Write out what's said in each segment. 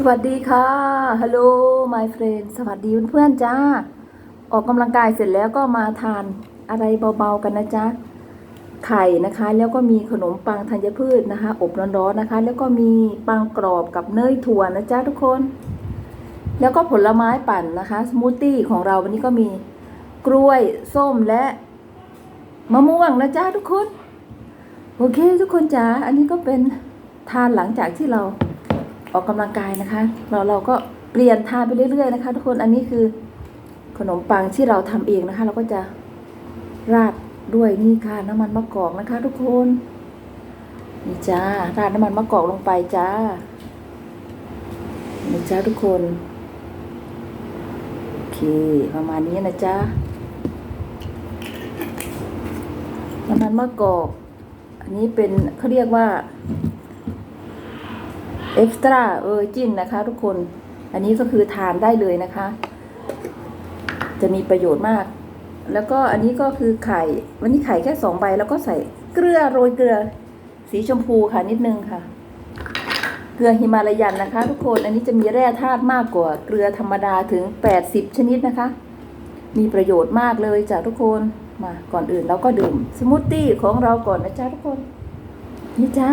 สวัสดีค่ะ ฮัลโหล my friend สวัสดีเพื่อนๆจ้า ออกกำลังกายเสร็จแล้วก็มาทานอะไรเบาๆกันนะจ๊ะ ไข่นะคะ แล้วก็มีขนมปังธัญพืชนะคะ อบร้อนๆนะคะ แล้วก็มีปังกรอบกับเนยถั่วนะจ๊ะทุกคน แล้วก็ผลไม้ปั่นนะคะ สมูทตี้ของเราวันนี้ก็มีกล้วย ส้มและมะม่วงนะจ๊ะทุกคน โอเคทุกคนจ๋า อันนี้ก็เป็นทานหลังจากที่เรา ออกกำลังกายนะคะ เราเราก็เปลี่ยนทานไปเรื่อยๆนะคะ ทุกคนอันนี้คือขนมปังที่เราทำเองนะคะ เราก็จะราดด้วยนี่ค่ะน้ำมันมะกอกนะคะ ทุกคนนี่จ้าราดน้ำมันมะกอกลงไปจ้านี่จ้าทุกคนโอเคประมาณนี้นะจ้าน้ำมันมะกอก อันนี้เป็นเขาเรียกว่า เอ็กซ์ตร้าเออจิ้นนะคะ ทุกคน อันนี้ก็คือทานได้เลยนะคะ จะมีประโยชน์มาก แล้วก็อันนี้ก็คือไข่ วันนี้ไข่แค่สองใบ แล้วก็ใส่เกลือโรยเกลือ สีชมพูค่ะนิดนึงค่ะ เกลือฮิมาลายันนะคะ ทุกคน อันนี้จะมีแร่ธาตุมากกว่าเกลือธรรมดาถึง 80 ชนิดนะคะ มีประโยชน์มากเลยจ้ะทุกคน มาก่อนอื่นเราก็ดื่มสมูทตี้ของเราก่อนนะจ๊ะทุกคน นี่จ้า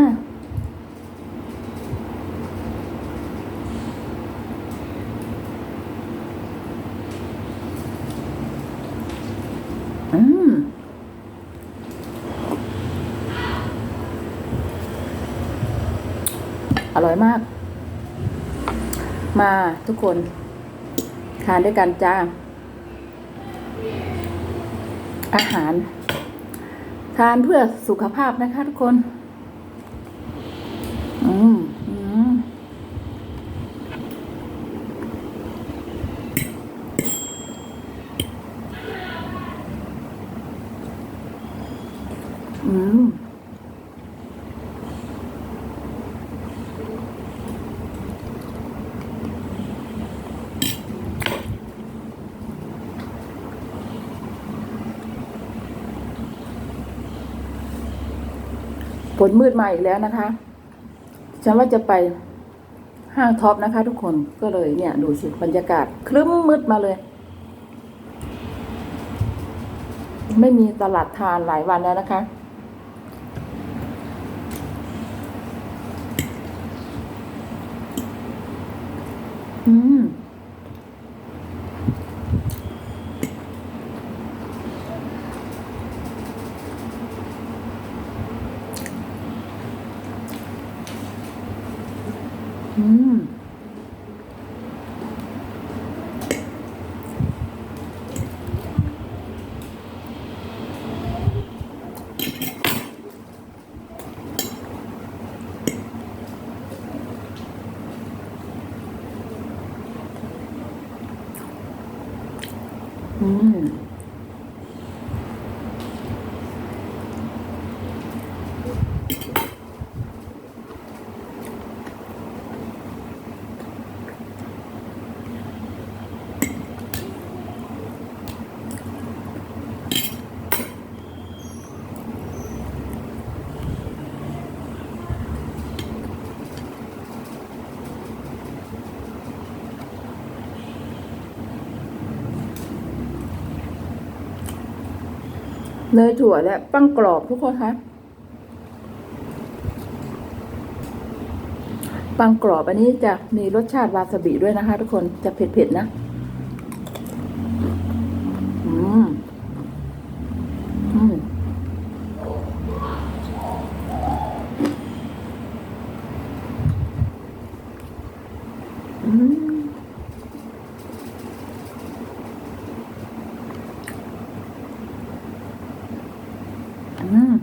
อืม อร่อยมาก มาทุกคน ทานด้วยกันจ้า อาหาร ทานเพื่อสุขภาพนะคะทุกคน อืมอืม อืมฝนมืดมาอีกแล้วนะคะ ฉันว่าจะไปห้างท็อปนะคะ ทุกคนก็เลยเนี่ย ดูสิบรรยากาศครึ้มมืดมาเลย ไม่มีตลาดทานหลายวันแล้วนะคะ อืม อืม อืม เนยถั่วและปังกรอบทุกคนคะปังกรอบอันนี้จะมีรสชาติวาซาบิด้วยนะคะ ทุกคนจะเผ็ดๆนะอืมอืมอืม อืม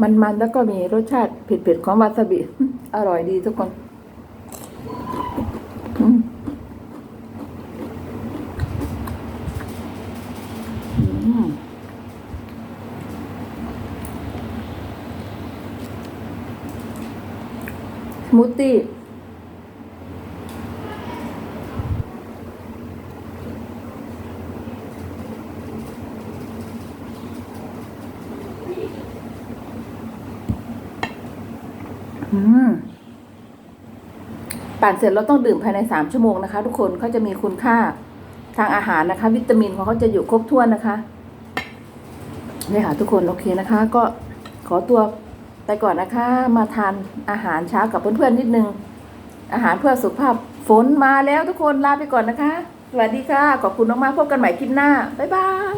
มันๆแล้วก็มีรสชาติเผ็ดๆของวาซาบิ อร่อยดีทุกคนอืมอืมสมูทตี้ อืมปั่นเสร็จเราต้องดื่มภายในสามชั่วโมงนะคะ ทุกคนเขาจะมีคุณค่าทางอาหารนะคะ วิตามินของเขาจะอยู่ครบถ้วนนะคะนี่ค่ะทุกคนโอเคนะคะ ก็ขอตัวไปก่อนนะคะ มาทานอาหารเช้ากับเพื่อนๆนิดนึง อาหารเพื่อสุขภาพฝนมาแล้วทุกคนลาไปก่อนนะคะ สวัสดีค่ะ ขอบคุณมากๆพบกันใหม่คลิปหน้า บ๊ายบาย